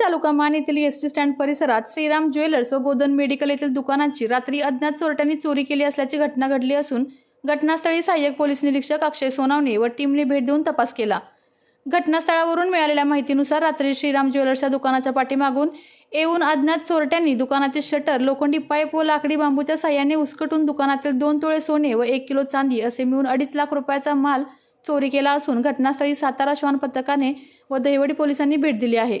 तालुका मान येथील S T stand परिसरात श्रीराम ज्वेलर्स व गोदन मेडिकल येथील दुकानांची रात्री अज्ञात चोरट्यांनी चोरी केली असल्याची घटना घडली असून घटनास्थळी सहाय्यक पोलीस निरीक्षक अक्षय सोनावणे व टीमने भेट देऊन तपास केला. घटनास्थळावरून मिळालेल्या माहितीनुसार रात्री श्रीराम ज्वेलर्सच्या दुकानाच्या पाठीमागून येऊन अज्ञात चोरट्यांनी दुकानाचे शटर लोखंडी पाईप व लाकडी बांबूच्या साह्याने उसकटून दुकानातील दोन तोळे सोने व एक किलो चांदी असे मिळून अडीच लाख रुपयाचा माल चोरी केला असून घटनास्थळी सातारा श्वान पथकाने व दहिवडी पोलिसांनी भेट दिली आहे.